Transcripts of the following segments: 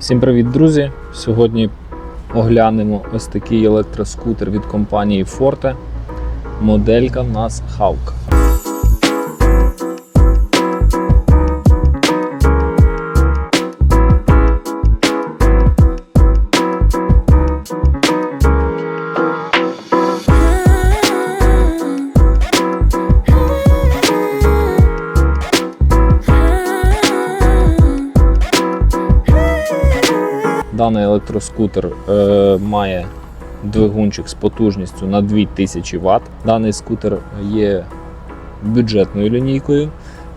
Всім привіт, друзі! Сьогодні оглянемо ось такий електроскутер від компанії Forte. Моделька в нас Hawk. Даний електроскутер е, має двигунчик з потужністю на 2000 Вт. Даний скутер є бюджетною лінійкою.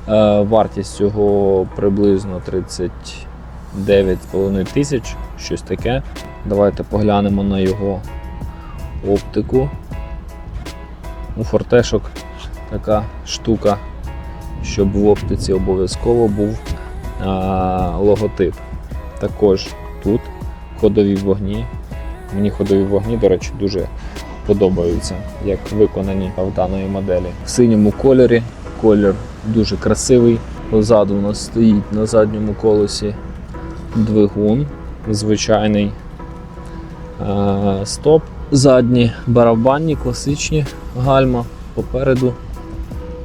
Е, вартість його приблизно 39,5 тисяч, щось таке. Давайте поглянемо на його оптику. У фортешок така штука, щоб в оптиці обов'язково був е, логотип. Також тут ходові вогні. Мені ходові вогні, до речі, дуже подобаються, як виконані в даної моделі. В синьому кольорі. Колір дуже красивий. Позаду у нас стоїть на задньому колесі двигун, звичайний е, стоп. Задні барабанні, класичні гальма, попереду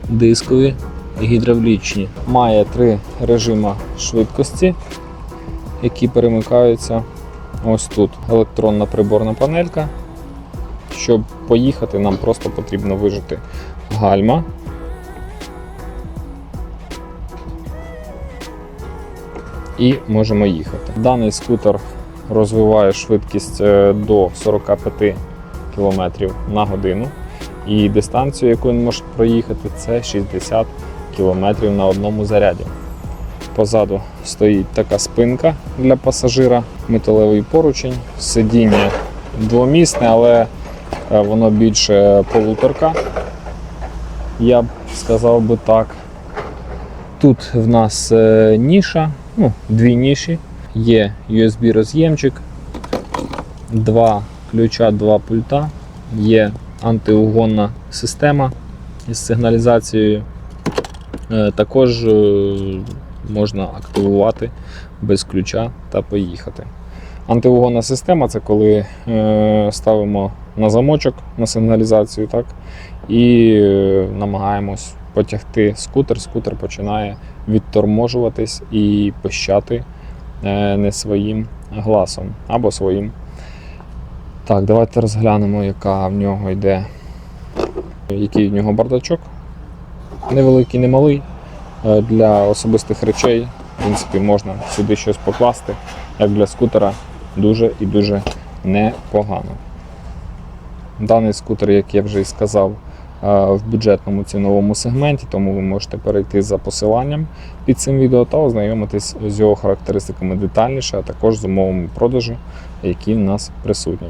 дискові гідравлічні. Має три режими швидкості які перемикаються ось тут. Електронна приборна панелька. Щоб поїхати, нам просто потрібно вижити гальма. І можемо їхати. Даний скутер розвиває швидкість е, до 45 км на годину. І дистанцію, яку він може проїхати, це 60 км на одному заряді. Позаду стоїть така спинка для пасажира, металевий поручень, сидіння двомісне, але е, воно більше полуторка. Я б сказав би так. Тут в нас е, ніша, ну, дві ніші, є USB-роз'ємчик, два ключа, два пульта, є антиугонна система із сигналізацією. Е, Також можна активувати без ключа та поїхати. Антиугонна система це коли е, ставимо на замочок на сигналізацію так, і е, намагаємось потягти скутер. Скутер починає відторможуватись і пищати е, не своїм гласом або своїм. Так, давайте розглянемо, яка в нього йде, який в нього бардачок. Невеликий, не малий. Е, Для особистих речей, в принципі, можна сюди щось покласти, як для скутера, дуже і дуже непогано. Даний скутер, як я вже і сказав, е, в бюджетному ціновому сегменті, тому ви можете перейти за посиланням під цим відео та ознайомитись з його характеристиками детальніше, а також з умовами продажу, які в нас присутні.